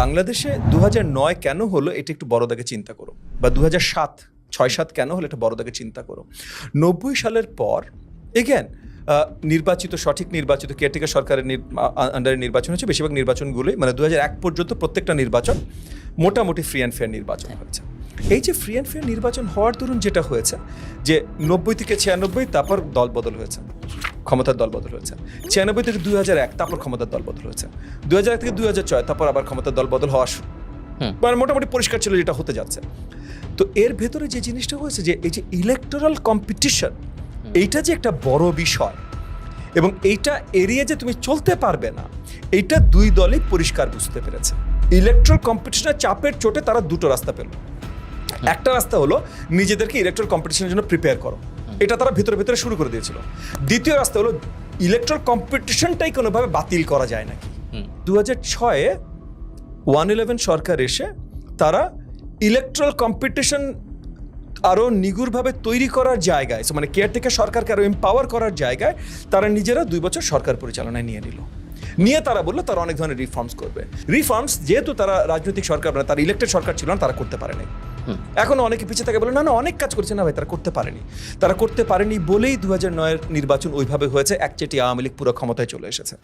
বাংলাদেশে দু কেন হলো এটা একটু বড় দাগে চিন্তা করো? বা দু সাত, ছয় সাত কেন হলো এটা বড় দাগে চিন্তা করো? নব্বই সালের পর এগেন নির্বাচিত, সঠিক নির্বাচিত কেয়ারটেকার সরকারের আন্ডারে নির্বাচন হচ্ছে। বেশিরভাগ নির্বাচনগুলোই মানে দু এক পর্যন্ত প্রত্যেকটা নির্বাচন মোটামুটি ফ্রি অ্যান্ড ফেয়ার নির্বাচন হয়েছে। এই যে ফ্রি অ্যান্ড ফেয়ার নির্বাচন হওয়ার দরুন যেটা হয়েছে, যে নব্বই থেকে ছিয়ানব্বই, তারপর দল বদল হয়েছে। ক্ষমতার দল বদল হয়েছে। ছিয়ানব্বই থেকে দুই হাজার এক তারপর ক্ষমতার দল বদল হয়েছে। দুই হাজার এক থেকে দুই হাজার ছয় তারপর আবার ক্ষমতার দল বদল হওয়া শুরু। মানে মোটামুটি পরিষ্কার ছিল যেটা হতে যাচ্ছে। তো এর ভেতরে যে জিনিসটা হয়েছে যে এই যে ইলেকটোরাল কম্পিটিশন এইটা যে একটা বড় বিষয় এবং এইটা এড়িয়ে যে তুমি চলতে পারবে না এইটা দুই দলই পরিষ্কার বুঝতে পেরেছে। ইলেকট্রাল কম্পিটিশনের চাপের চোটে তারা দুটো রাস্তা পেল। একটা রাস্তা হলো নিজেদেরকে ইলেকট্রাল কম্পিটিশনের জন্য প্রিপেয়ার করো। এটা তারা ভিতরে ভিতরে শুরু করে দিয়েছিল। দ্বিতীয় রাস্তা হলো ইলেকট্রাল কম্পিটিশনটাই কোনোভাবে বাতিল করা যায় নাকি? দু হাজার ছয়ে ওয়ান ইলেভেন সরকার এসে তারা ইলেকট্রাল কম্পিটিশন আরও নিগুড়ভাবে তৈরি করার জায়গায় মানে কেয়ার থেকে সরকারকে আরও এম্পাওয়ার করার জায়গায় তারা নিজেরা দুই বছর সরকার পরিচালনায় নিয়ে নিল। নিয়ে তারা বলল তারা অনেক ধরনের রিফর্মস করবে। রিফর্মস যেহেতু তারা রাজনৈতিক সরকার না তারা ইলেক্টেড সরকার ছিল না তারা করতে পারেনি। এখন অনেকে পিছিয়ে থাকে বলে, না না, অনেক কাজ করছে। না ভাই, তারা করতে পারেনি। তারা করতে পারেনি বলেই দু হাজার নয়ের নির্বাচন ওইভাবে হয়েছে। একচেটি আওয়ামী লীগ পুরো ক্ষমতায় চলে এসেছে।